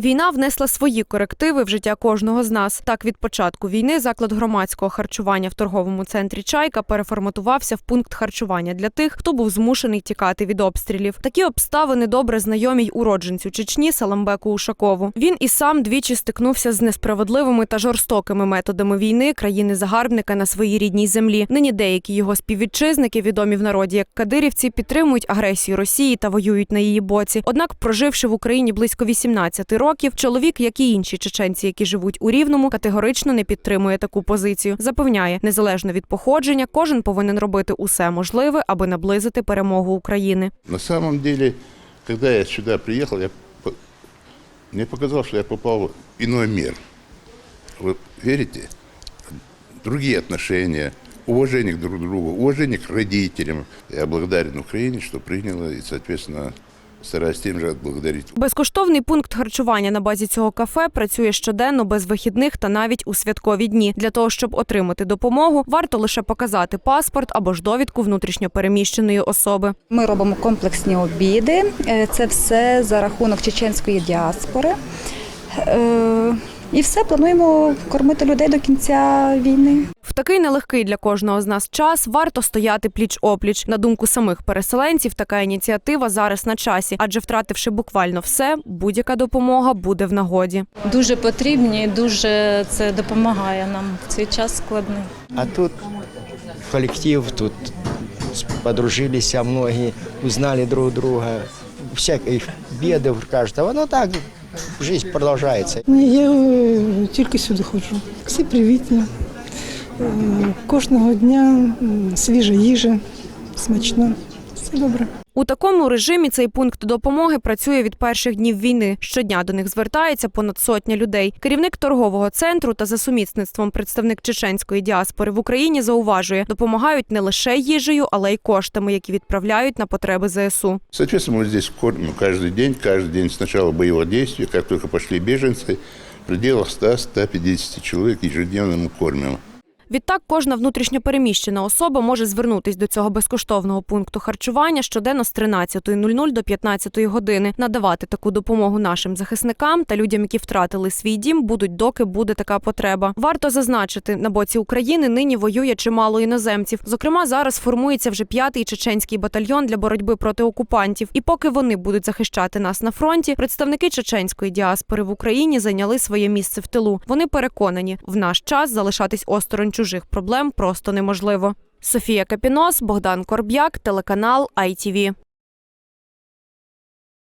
Війна внесла свої корективи в життя кожного з нас. Так, від початку війни заклад громадського харчування в торговому центрі Чайка переформатувався в пункт харчування для тих, хто був змушений тікати від обстрілів. Такі обставини добре знайомі й уродженцю Чечні Саламбеку Ушакову. Він і сам двічі стикнувся з несправедливими та жорстокими методами війни країни-загарбника на своїй рідній землі. Нині деякі його співвітчизники, відомі в народі як кадирівці, підтримують агресію Росії та воюють на її боці. Однак, проживши в Україні близько 18 років, чоловік, як і інші чеченці, які живуть у Рівному, категорично не підтримує таку позицію. Запевняє, незалежно від походження, кожен повинен робити усе можливе, аби наблизити перемогу України. На самом деле, когда я сюда приехал, я, по- мне показалось, что я попал в иной мир. Вы верите? Другие отношения, уважение к друг другу, уважение к родителям. Я благодарен Украине, что приняла, и, соответственно, стараюсь тем же отблагодарить Безкоштовний пункт харчування на базі цього кафе працює щоденно без вихідних та навіть у святкові дні. Для того щоб отримати допомогу, варто лише показати паспорт або ж довідку внутрішньопереміщеної особи. Ми робимо комплексні обіди. Е, Це все за рахунок чеченської діаспори. Е, І все плануємо кормити людей до кінця війни. В такий нелегкий для кожного з нас час варто стояти пліч опліч. На думку самих переселенців, така ініціатива зараз на часі, адже втративши буквально все, будь-яка допомога буде в нагоді. дуже потрібні, і дуже це допомагає нам в цей час складний. А тут коллектив, тут подружились многие, узнали друг друга. Всяких бедов кажется, а воно так, жизнь продолжается. Ні, я е, тільки сюди ходжу. Всі привітні. Е, Кожного дня м, свіжа їжа, смачно. Все добре. У такому режимі цей пункт допомоги працює від перших днів війни. Щодня до них звертається понад сотня людей. Керівник торгового центру та за сумісництвом представник чеченської діаспори в Україні зауважує, допомагають не лише їжею, але й коштами, які відправляють на потреби ЗСУ. Соответственно, мы здесь кормим каждый день, каждый день с начала боевого действия, как только пошли беженцы, в пределах 100-150 человек ежедневно мы кормим. Відтак, кожна внутрішньопереміщена особа може звернутись до цього безкоштовного пункту харчування щоденно з 13.00 до 15 години. Надавати таку допомогу нашим захисникам та людям, які втратили свій дім, будуть доки буде така потреба. Варто зазначити, на боці України нині воює чимало іноземців. Зокрема, зараз формується вже п'ятий чеченський батальйон для боротьби проти окупантів. І поки вони будуть захищати нас на фронті, представники чеченської діаспори в Україні зайняли своє місце в тилу. Вони переконані, в наш час залишатись осторонь чужих проблем просто неможливо. Софія Капінос, Богдан Корб'як, телеканал ITV.